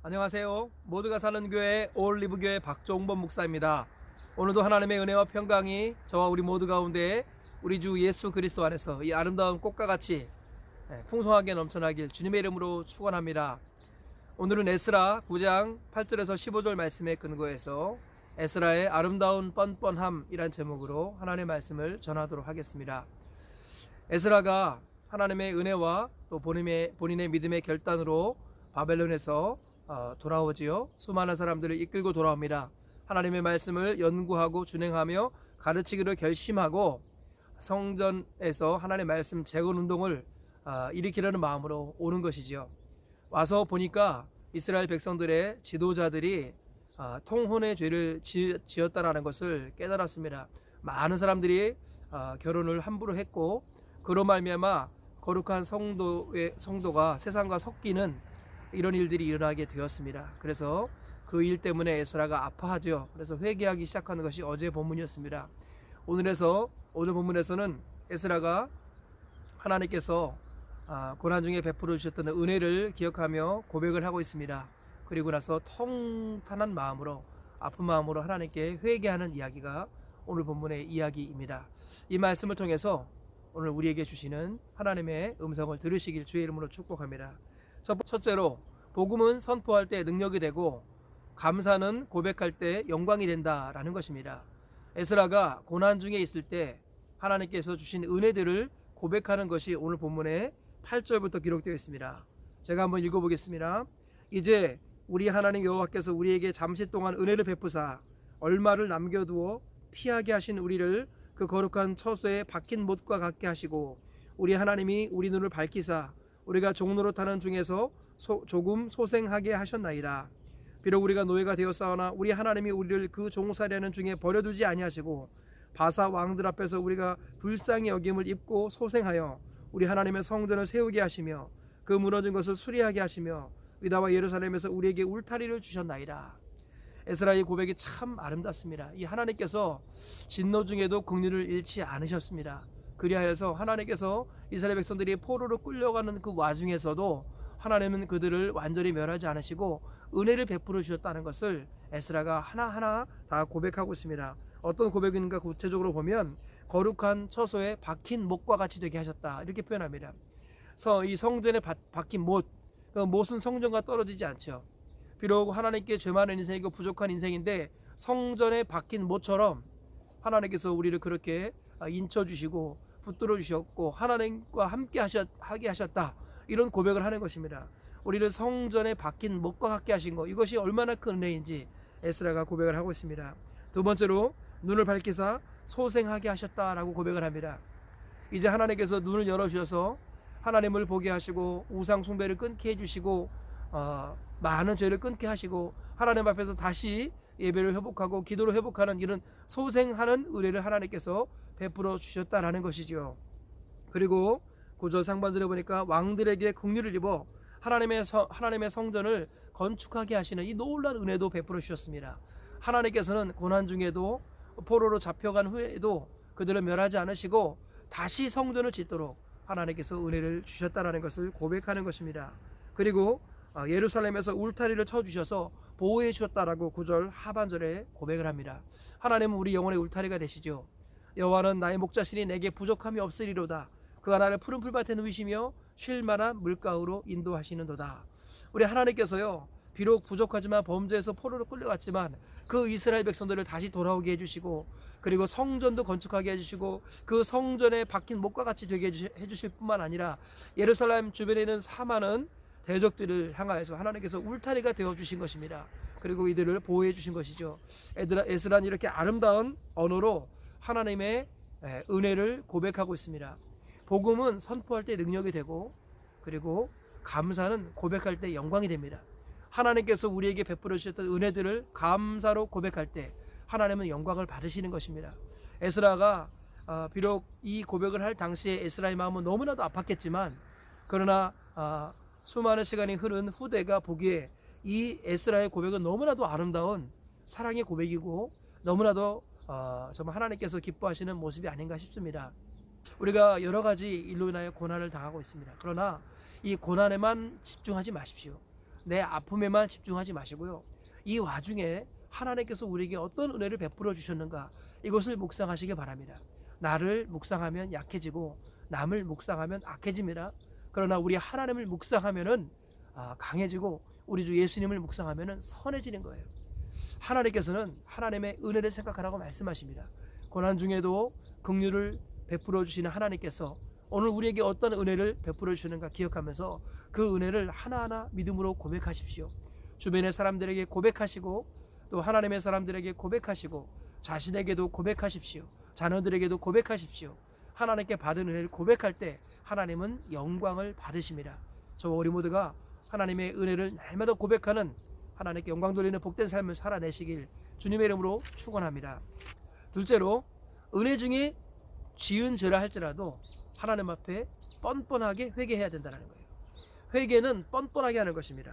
안녕하세요. 모두가 사는 교회 올리브 교회 박종범 목사입니다. 오늘도 하나님의 은혜와 평강이 저와 우리 모두 가운데 우리 주 예수 그리스도 안에서 이 아름다운 꽃과 같이 예, 풍성하게 넘쳐나길 주님의 이름으로 축원합니다. 오늘은 에스라 9장 8절에서 15절 말씀에 근거해서 에스라의 아름다운 뻔뻔함이란 제목으로 하나님의 말씀을 전하도록 하겠습니다. 에스라가 하나님의 은혜와 또 본인의, 본인의 믿음의 결단으로 바벨론에서 어, 돌아오지요. 수많은 사람들을 이끌고 돌아옵니다. 하나님의 말씀을 연구하고 준행하며 가르치기로 결심하고 성전에서 하나님의 말씀 재건 운동을 아, 일으키려는 마음으로 오는 것이지요. 와서 보니까 이스라엘 백성들의 지도자들이 아, 통혼의 죄를 지, 지었다라는 것을 깨달았습니다. 많은 사람들이 아, 결혼을 함부로 했고 그로 말미암아 거룩한 성도의 성도가 세상과 섞이는 이런 일들이 일어나게 되었습니다. 그래서 그 일 때문에 에스라가 아파하죠. 그래서 회개하기 시작하는 것이 어제 본문이었습니다. 오늘에서 오늘 본문에서는 에스라가 하나님께서 아, 고난 중에 베풀어 주셨던 은혜를 기억하며 고백을 하고 있습니다. 그리고 나서 통탄한 마음으로 아픈 마음으로 하나님께 회개하는 이야기가 오늘 본문의 이야기입니다. 이 말씀을 통해서 오늘 우리에게 주시는 하나님의 음성을 들으시길 주의 이름으로 축복합니다. 첫- 첫째로 복음은 선포할 때 능력이 되고 감사는 고백할 때 영광이 된다라는 것입니다. 에스라가 고난 중에 있을 때 하나님께서 주신 은혜들을 고백하는 것이 오늘 본문의 8절부터 기록되어 있습니다. 제가 한번 읽어보겠습니다. 이제 우리 하나님 여호와께서 우리에게 잠시 동안 은혜를 베푸사 얼마를 남겨두어 피하게 하신 우리를 그 거룩한 처소에 박힌 못과 같게 하시고 우리 하나님이 우리 눈을 밝히사 우리가 타는 중에서 소- 조금 소생하게 하셨나이다. 비록 우리가 노예가 되었사오나 우리 하나님이 우리를 그 종살이하는 중에 버려두지 아니하시고 바사 왕들 앞에서 우리가 불쌍히 여김을 입고 소생하여 우리 하나님의 성전을 세우게 하시며 그 무너진 것을 수리하게 하시며 유다와 예루살렘에서 우리에게 울타리를 주셨나이다. 에스라의 고백이 참 아름답습니다. 이 하나님께서 진노 중에도 긍휼을 잃지 않으셨습니다. 그리하여서 하나님께서 이스라엘 백성들이 포로로 끌려가는 그 와중에서도 하나님은 그들을 완전히 멸하지 않으시고 은혜를 베풀어 주셨다는 것을 에스라가 하나하나 다 고백하고 있습니다. 어떤 고백인가 구체적으로 보면 거룩한 처소에 박힌 못과 같이 되게 하셨다 이렇게 표현합니다. 그래서 이 성전에 바- 박힌 못, 그 못은 성전과 떨어지지 않죠. 비록 하나님께 죄 많은 인생이고 부족한 인생인데 성전에 박힌 못처럼 하나님께서 우리를 그렇게 인쳐 주시고 붙들어 주셨고 하나님과 함께 하셨 하게 하셨다 이런 고백을 하는 것입니다. 우리를 성전에 박힌 못과 같게 하신 것 이것이 얼마나 큰 은혜인지 에스라가 고백을 하고 있습니다. 두 번째로 눈을 밝히사 소생하게 하셨다라고 고백을 합니다. 이제 하나님께서 눈을 열어 주셔서 하나님을 보게 하시고 우상 숭배를 끊게 해 주시고 어, 많은 죄를 끊게 하시고 하나님 앞에서 다시 예배를 회복하고 기도를 회복하는 이런 소생하는 은혜를 하나님께서 베풀어 주셨다라는 것이죠. 그리고 구절 상반절에 보니까 왕들에게 긍휼을 입어 하나님의 성, 하나님의 성전을 건축하게 하시는 이 놀라운 은혜도 베풀어 주셨습니다. 하나님께서는 고난 중에도 포로로 잡혀간 후에도 그들을 멸하지 않으시고 다시 성전을 짓도록 하나님께서 은혜를 주셨다라는 것을 고백하는 것입니다. 그리고 어, 예루살렘에서 울타리를 쳐 주셔서 보호해 주셨다라고 구절 하반절에 고백을 합니다. 하나님은 우리 영혼의 울타리가 되시죠. 여호와는 나의 목자시니 내게 부족함이 없으리로다. 그가 나를 푸른 풀밭에 누이시며 쉴 만한 물가으로 인도하시는도다. 우리 하나님께서요. 비록 부족하지만 범죄에서 포로로 끌려갔지만 그 이스라엘 백성들을 다시 돌아오게 해주시고 그리고 성전도 건축하게 해주시고 그 성전에 박힌 목과 같이 되게 해주실 뿐만 아니라 예루살렘 주변에 있는 사많은 대적들을 향하여서 하나님께서 울타리가 되어 주신 것입니다. 그리고 이들을 보호해 주신 것이죠. 에드라 에스란 이렇게 아름다운 언어로 하나님의 에, 은혜를 고백하고 있습니다. 복음은 선포할 때 능력이 되고 그리고 감사는 고백할 때 영광이 됩니다. 하나님께서 우리에게 베풀어 주셨던 은혜들을 감사로 고백할 때 하나님은 영광을 받으시는 것입니다. 에스라가 아, 비록 이 고백을 할 당시에 에스라의 마음은 너무나도 아팠겠지만 그러나 아, 수많은 시간이 흐른 후대가 보기에 이 에스라의 고백은 너무나도 아름다운 사랑의 고백이고 너무나도 어, 정말 하나님께서 기뻐하시는 모습이 아닌가 싶습니다. 우리가 여러 가지 일로 인하여 고난을 당하고 있습니다. 그러나 이 고난에만 집중하지 마십시오. 내 아픔에만 집중하지 마시고요. 이 와중에 하나님께서 우리에게 어떤 은혜를 베풀어 주셨는가 이것을 묵상하시기 바랍니다. 나를 묵상하면 약해지고 남을 묵상하면 악해집니다. 그러나 우리 하나님을 묵상하면은 아, 강해지고 우리 주 예수님을 묵상하면은 선해지는 거예요. 하나님께서는 하나님의 은혜를 생각하라고 말씀하십니다. 고난 중에도 긍휼을 베풀어 주시는 하나님께서 오늘 우리에게 어떤 은혜를 베풀어 주시는가 기억하면서 그 은혜를 하나하나 믿음으로 고백하십시오. 주변의 사람들에게 고백하시고 또 하나님의 사람들에게 고백하시고 자신에게도 고백하십시오. 자녀들에게도 고백하십시오. 하나님께 받은 은혜를 고백할 때 하나님은 영광을 받으십니다. 저 우리 모두가 하나님의 은혜를 날마다 고백하는 하나님께 영광 돌리는 복된 삶을 살아내시길 주님의 이름으로 축원합니다. 둘째로 은혜 중에 지은 죄라 할지라도 하나님 앞에 뻔뻔하게 회개해야 된다는 거예요. 회개는 뻔뻔하게 하는 것입니다.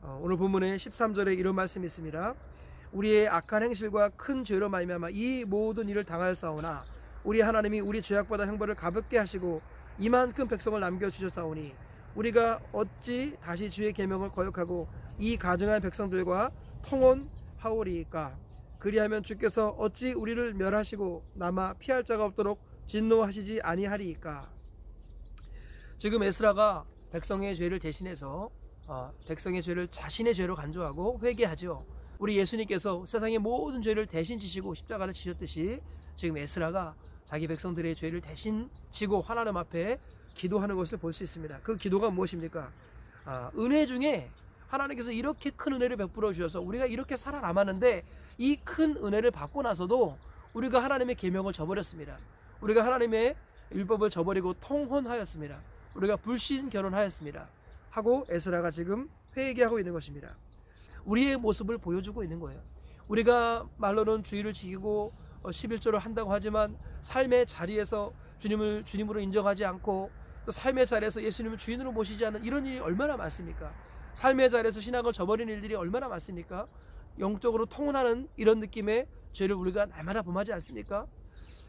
어, 오늘 본문의 13절에 이런 말씀이 있습니다. 우리의 악한 행실과 큰 죄로 말미암아 이 모든 일을 당하였사오나 우리 하나님이 우리 죄악보다 형벌을 가볍게 하시고 이만큼 백성을 남겨 주셨사오니 우리가 어찌 다시 주의 계명을 거역하고 이 가증한 백성들과 통혼하오리까 그리하면 주께서 어찌 우리를 멸하시고 남아 피할 자가 없도록 진노하시지 아니하리이까 지금 에스라가 백성의 죄를 대신해서 어, 백성의 죄를 자신의 죄로 간주하고 회개하죠. 우리 예수님께서 세상의 모든 죄를 대신 지시고 십자가를 지셨듯이 지금 에스라가 자기 백성들의 죄를 대신 지고 하나님 앞에 기도하는 것을 볼 수 있습니다. 그 기도가 무엇입니까? 아, 은혜 중에 하나님께서 이렇게 큰 은혜를 베풀어 주셔서 우리가 이렇게 살아남았는데 이 큰 은혜를 받고 나서도 우리가 하나님의 계명을 저버렸습니다. 우리가 하나님의 율법을 저버리고 통혼하였습니다. 우리가 불신 결혼하였습니다. 하고 에스라가 지금 회개하고 있는 것입니다. 우리의 모습을 보여주고 있는 거예요. 우리가 말로는 주의를 지키고 11조를 한다고 하지만 삶의 자리에서 주님을 주님으로 인정하지 않고 또 삶의 자리에서 예수님을 주인으로 모시지 않는 이런 일이 얼마나 많습니까? 삶의 자리에서 신앙을 저버리는 일들이 얼마나 많습니까? 영적으로 통혼하는 이런 느낌의 죄를 우리가 날마다 범하지 않습니까?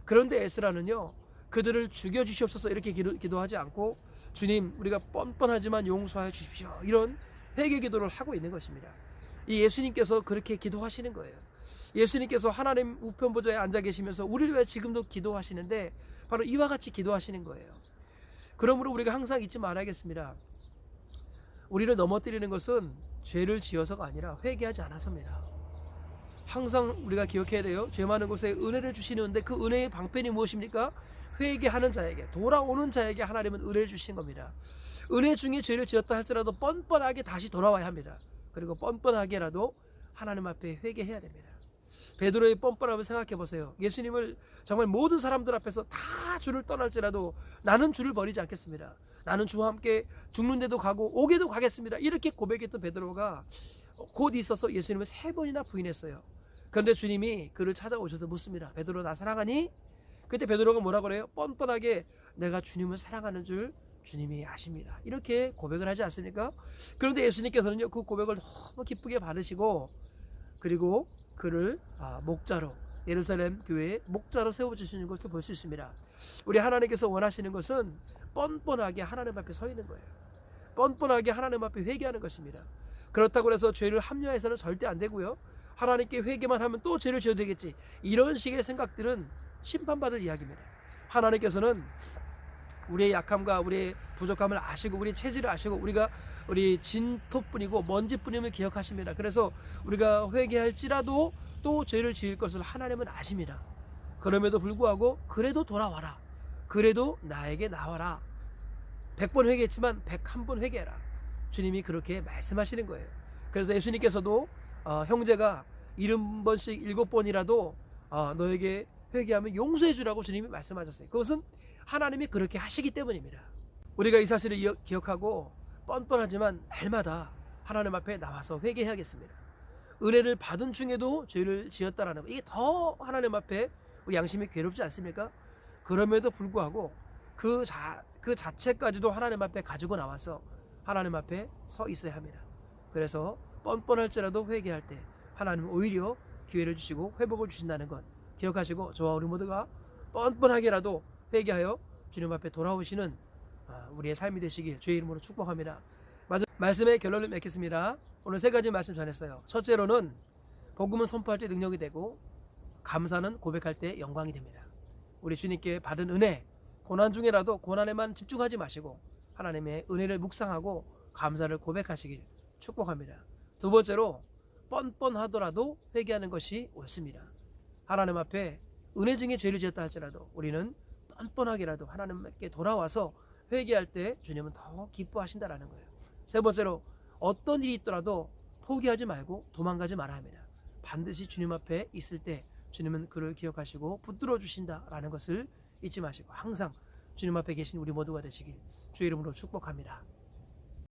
그런데 에스라는요 그들을 죽여 주시옵소서 이렇게 기도, 기도하지 않고 주님 우리가 뻔뻔하지만 용서하여 주십시오 이런 회개 기도를 하고 있는 것입니다. 이 예수님께서 그렇게 기도하시는 거예요. 예수님께서 하나님 우편 보좌에 앉아 계시면서 우리를 왜 지금도 기도하시는데 바로 이와 같이 기도하시는 거예요. 그러므로 우리가 항상 잊지 말아야겠습니다. 우리를 넘어뜨리는 것은 죄를 지어서가 아니라 회개하지 않아서입니다. 항상 우리가 기억해야 돼요. 죄 많은 곳에 은혜를 주시는데 그 은혜의 방편이 무엇입니까? 회개하는 자에게 돌아오는 자에게 하나님은 은혜를 주신 겁니다. 은혜 중에 죄를 지었다 할지라도 뻔뻔하게 다시 돌아와야 합니다. 그리고 뻔뻔하게라도 하나님 앞에 회개해야 됩니다. 베드로의 뻔뻔함을 생각해 보세요. 예수님을 정말 모든 사람들 앞에서 다 주를 떠날지라도 나는 주를 버리지 않겠습니다. 나는 주와 함께 죽는데도 가고 오게도 가겠습니다. 이렇게 고백했던 베드로가 곧 있어서 예수님을 세 번이나 부인했어요. 그런데 주님이 그를 찾아오셔서 묻습니다. 베드로 나 사랑하니? 그때 베드로가 뭐라 그래요? 뻔뻔하게 내가 주님을 사랑하는 줄 주님이 아십니다. 이렇게 고백을 하지 않습니까? 그런데 예수님께서는요 그 고백을 너무 기쁘게 받으시고 그리고 그를 아, 목자로 예루살렘 교회의 목자로 세워주시는 것을 볼 수 있습니다. 우리 하나님께서 원하시는 것은 뻔뻔하게 하나님 앞에 서 있는 거예요. 뻔뻔하게 하나님 앞에 회개하는 것입니다. 그렇다고 해서 죄를 합리화해서는 절대 안 되고요. 하나님께 회개만 하면 또 죄를 지어도 되겠지. 이런 식의 생각들은 심판받을 이야기입니다. 하나님께서는 우리의 약함과 우리의 부족함을 아시고 우리 체질을 아시고 우리가 우리 진토뿐이고 먼지뿐임을 기억하십니다. 그래서 우리가 회개할지라도 또 죄를 지을 것을 하나님은 아십니다. 그럼에도 불구하고 그래도 돌아와라. 그래도 나에게 나와라. 100번 회개했지만 101번 회개해라. 주님이 그렇게 말씀하시는 거예요. 그래서 예수님께서도 어, 형제가 70번씩 7번이라도 어, 너에게 회개하면 용서해 주라고 주님이 말씀하셨어요. 그것은 하나님이 그렇게 하시기 때문입니다. 우리가 이 사실을 기억하고 뻔뻔하지만 날마다 하나님 앞에 나와서 회개해야겠습니다. 은혜를 받은 중에도 죄를 지었다라는 거 이게 더 하나님 앞에 양심이 괴롭지 않습니까? 그럼에도 불구하고 그, 자, 그 자체까지도 하나님 앞에 가지고 나와서 하나님 앞에 서 있어야 합니다. 그래서 뻔뻔할지라도 회개할 때 하나님은 오히려 기회를 주시고 회복을 주신다는 것 기억하시고 저와 우리 모두가 뻔뻔하게라도 회개하여 주님 앞에 돌아오시는 아, 우리의 삶이 되시길 주의 이름으로 축복합니다. 마저 말씀의 결론을 맺겠습니다. 오늘 세 가지 말씀 전했어요. 첫째로는 복음은 선포할 때 능력이 되고 감사는 고백할 때 영광이 됩니다. 우리 주님께 받은 은혜, 고난 중에라도 고난에만 집중하지 마시고 하나님의 은혜를 묵상하고 감사를 고백하시길 축복합니다. 두 번째로 뻔뻔하더라도 회개하는 것이 옳습니다. 하나님 앞에 은혜 중에 죄를 지었다 할지라도 우리는 뻔뻔하게라도 하나님께 돌아와서 회개할 때 주님은 더 기뻐하신다라는 거예요. 세 번째로 어떤 일이 있더라도 포기하지 말고 도망가지 말아야 합니다. 반드시 주님 앞에 있을 때 주님은 그를 기억하시고 붙들어 주신다라는 것을 잊지 마시고 항상 주님 앞에 계신 우리 모두가 되시길 주의 이름으로 축복합니다.